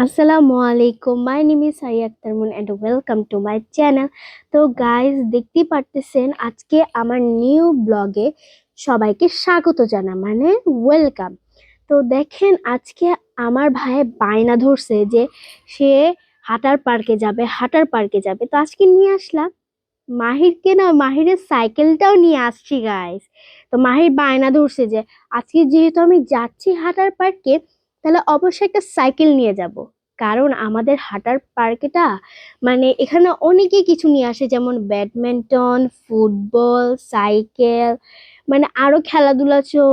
আসসালামু আলাইকুম my name is Akter Moon and welcome to my channel তো guys দেখতেই পারতেছেন আজকে আমার নিউ ব্লগে সবাইকে স্বাগত জানা মানে ওয়েলকাম তো দেখেন আজকে আমার ভাই বায়না ধরছে যে সে হাটার পার্কে যাবে, হাটার পার্কে যাবে। তো আজকে নিয়ে আসলাম মাহিরকে না, মাহিরের সাইকেলটাও নিয়ে আসছি গাইজ তো মাহির বায়না ধরছে যে আজকে যেহেতু আমি যাচ্ছি হাটার পার্কে তাহলে অবশ্যই একটা সাইকেল নিয়ে যাব। কারণ আমাদের হাঁটার পার্কেটা মানে এখানে অনেকেই কিছু নিয়ে আসে, যেমন ব্যাডমিন্টন, ফুটবল, সাইকেল মানে আরও খেলাধুলা চো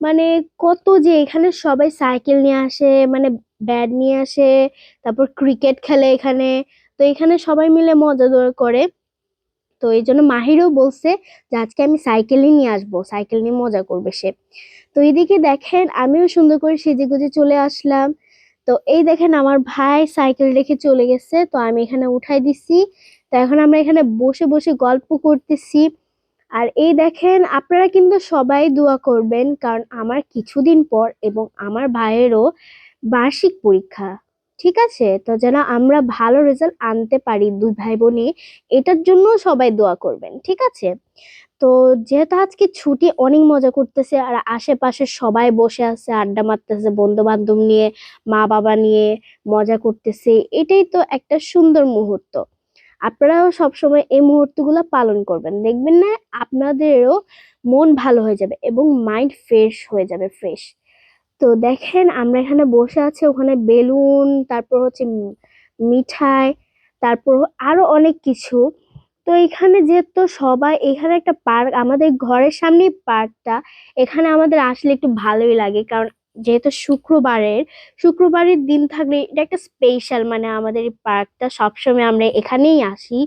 মানে কত যে এখানে সবাই সাইকেল নিয়ে আসে মানে ব্যাট নিয়ে আসে, তারপর ক্রিকেট খেলে এখানে। তো এখানে সবাই মিলে মজা করে। তো এই জন্য মাহিরও বলছে যে, আজকে আমি সাইকেলই নিয়ে আসব, সাইকেল নিয়ে মজা করবে সে। তো এদিকে দেখেন, আমিও সুন্দর করে সেজে গুজে চলে আসলাম। তো এই দেখেন আমার ভাই সাইকেল রেখে চলে গেছে, তো আমি এখানে উঠাই দিছি। তো এখন আমরা এখানে বসে বসে গল্প করতেছি। আর এই দেখেন, আপনারা কিন্তু সবাই দোয়া করবেন, কারণ আমার কিছুদিন পর এবং আমার ভাইয়েরও বার্ষিক পরীক্ষা। ঠিক আছে? তো যেন আমরা ভালো রেজাল্ট আনতে পারি দুই ভাই বোনে এটার জন্য সবাই দোয়া করবেন, ঠিক আছে? তো যেহেতু আজকে ছুটি অনেক মজা করতেছে, আর আশেপাশে সবাই বসে আছে, আড্ডা মারতেছে বন্ধু বান্ধব নিয়ে মা বাবা নিয়ে মজা করতেছে, এটাই তো একটা সুন্দর মুহূর্ত। আপনারাও সবসময় এই মুহূর্তগুলো পালন করবেন। দেখবেন না, আপনাদেরও মন ভালো হয়ে যাবে এবং মাইন্ড ফ্রেশ হয়ে যাবে ফ্রেশ তো দেখেন, আমরা এখানে বসে আছি, ওখানে বেলুন, তারপর হচ্ছে মিঠাই, তারপর আরও অনেক কিছু। তো এখানে যেহেতু সবাই, এখানে একটা পার্ক, আমাদের ঘরের সামনেই পার্কটা, এখানে আমাদের আসলে একটু ভালোই লাগে। কারণ যেহেতু শুক্রবারের শুক্রবারের দিন থাকলে এটা একটা স্পেশাল মানে আমাদের এই পার্কটা সবসময় আমরা এখানেই আসি।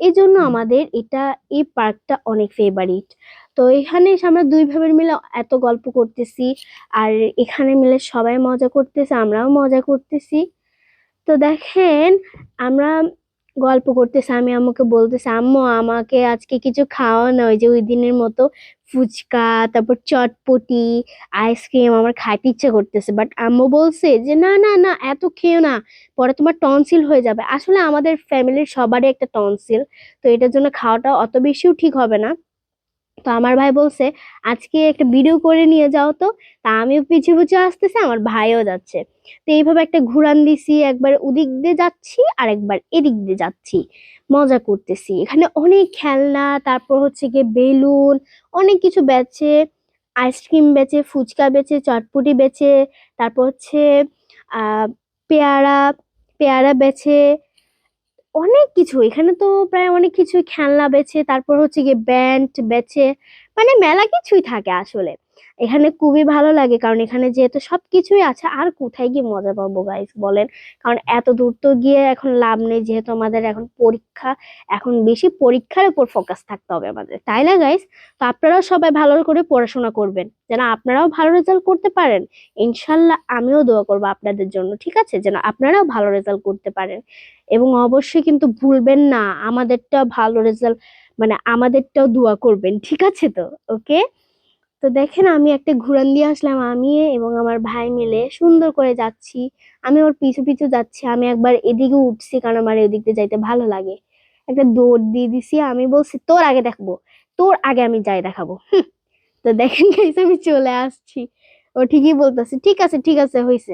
এই জন্য আমাদের এটা, এই পার্কটা অনেক ফেভারিট তো এখানে এসে আমরা দুই ভাবের মিলে এত গল্প করতেছি, আর এখানে মিলে সবাই মজা করতেছে, আমরাও মজা করতেছি। তো দেখেন, আমরা গল্প করতেছে, আমি আম্মুকে বলতেছি, আম্মু, আমাকে আজকে কিছু খাওয়ানো ওই যে ওই দিনের মতো ফুচকা, তারপর চটপটি, আইসক্রিম, আমার খাইতে ইচ্ছে করতেছে। বাট আম্মু বলছে যে, না না না, এত খেয়েও না, পরে তোমার টনসিল হয়ে যাবে। আসলে আমাদের ফ্যামিলির সবারই একটা টনসিল, তো এটার জন্য খাওয়াটা অত বেশিও ঠিক হবে না। তো আমার ভাই বলছে, আজকে একটা ভিডিও করে নিয়ে যাও তো। তা আমিও পিছু পিছু আসতেছি, আমার ভাইও যাচ্ছে। তো এইভাবে একটা ঘুরান দিছি, একবার ওদিক দিয়ে যাচ্ছি আর একবার এদিক দিয়ে যাচ্ছি। মজা করতেছি। এখানে অনেক খেলনা, তারপর হচ্ছে গিয়ে বেলুন, অনেক কিছু বেচে, আইসক্রিম বেচে, ফুচকা বেচে, চটপটি বেচে, তারপর হচ্ছে পেয়ারা পেয়ারা বেচে অনেক কিছু। এখানে তো প্রায় অনেক কিছুই খেলনা বেছে তারপর হচ্ছে গিয়ে ব্যান্ড বেচে মানে মেলা কিছুই থাকে আসলে। এখানে খুবই ভালো লাগে, কারণ এখানে যেহেতু সবকিছুই আছে, আর কোথায় গিয়ে মজা পাবো গাইস বলেন? কারণ এত দূর তো গিয়ে এখন লাভ নেই, যেহেতু আমাদের এখন পরীক্ষা, এখন বেশি পরীক্ষার উপর ফোকাস থাকতে হবে আমাদের, তাই না গাইস তো আপনারাও সবাই ভালো করে পড়াশোনা করবেন, যেন আপনারাও ভালো রেজাল্ট করতে পারেন। ইনশাল্লাহ আমিও দোয়া করব আপনাদের জন্য, ঠিক আছে? যেন আপনারাও ভালো রেজাল্ট করতে পারেন। এবং অবশ্যই কিন্তু ভুলবেন না, আমাদেরটা ভালো রেজাল্ট মানে আমাদেরটাও দোয়া করবেন, ঠিক আছে তো? ওকে? তো দেখেন আমি একটা ঘুরান দিয়ে আসলাম আমি এবং আমার ভাই মিলে। সুন্দর করে যাচ্ছি। আমি ওর পিছু পিছু যাচ্ছি। আমি একবার এদিকে উঠছি কারণ আমার এদিক দিয়ে যাইতে ভালো লাগে। একটা দৌড় দিয়ে দিছি। আমি বলছি, তোর আগে দেখব। তোর আগে আমি যাই দেখাবো। তো দেখেন আমি চলে আসছি। ও ঠিকই বলতেছে, ঠিক আছে ঠিক আছে হয়েছে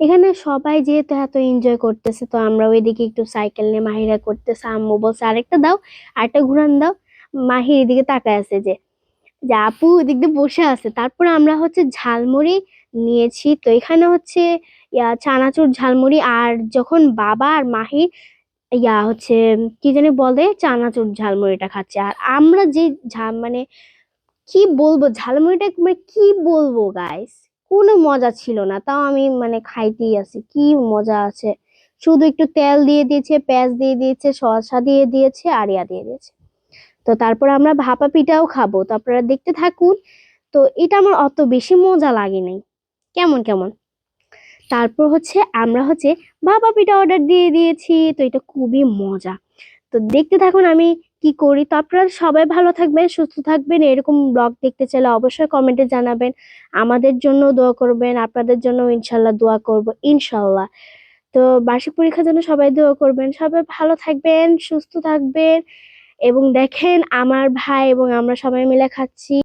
এখানে সবাই যেহেতু এত এনজয় করতেছে, তো আমরা ওইদিকে একটু সাইকেল নিয়ে মাহিরা করতেছে, আম্মু বলছে, আরেকটা দাও, আরেকটা ঘুরান দাও। মাহির এদিকে তাকায় আছে যে যে আপু ওদিক দিয়ে বসে আছে। তারপরে আমরা হচ্ছে ঝালমুড়ি নিয়েছি, তো এখানে হচ্ছে, ইয়া, চানাচুর, ঝালমুড়ি আর যখন বাবা আর মাহি, ইয়া, হচ্ছে, কি জানি বলে, চানাচুর ঝালমুড়িটা খাচ্ছে। আর আমরা যে ঝা মানে কি বলব, ঝালমুড়িটা মানে কি বলব গাইস কোনো মজা ছিল না, তাও আমি মানে খাইতেই আছি কি মজা আছে। শুধু একটু তেল দিয়ে দিয়েছে, পেঁয়াজ দিয়ে দিয়েছে, শসা দিয়ে দিয়েছে, আরিয়া দিয়ে দিয়েছে। তো তারপর আমরা ভাপা পিঠাও খাব, তো আপনারা দেখতে থাকুন। তো এটা আমার অত বেশি মজা লাগে নাই, কেমন কেমন? তারপর হচ্ছে আমরা হচ্ছে ভাপা পিঠা অর্ডার দিয়ে দিয়েছি, তো এটা খুবই মজা। তো দেখতে থাকুন আমি কি করি? তো আপনারা সবাই ভালো থাকবেন, সুস্থ থাকবেন। এরকম ব্লগ দেখতে চাইলে অবশ্যই কমেন্টে জানাবেন। আমাদের জন্য দোয়া করবেন, আপনাদের জন্য ইনশাল্লাহ দোয়া করব, ইনশাল্লাহ। তো বার্ষিক পরীক্ষার জন্য সবাই দোয়া করবেন। সবাই ভালো থাকবেন, সুস্থ থাকবেন এবং দেখেন আমার ভাই এবং আমরা সবাই মিলে খাচ্ছি।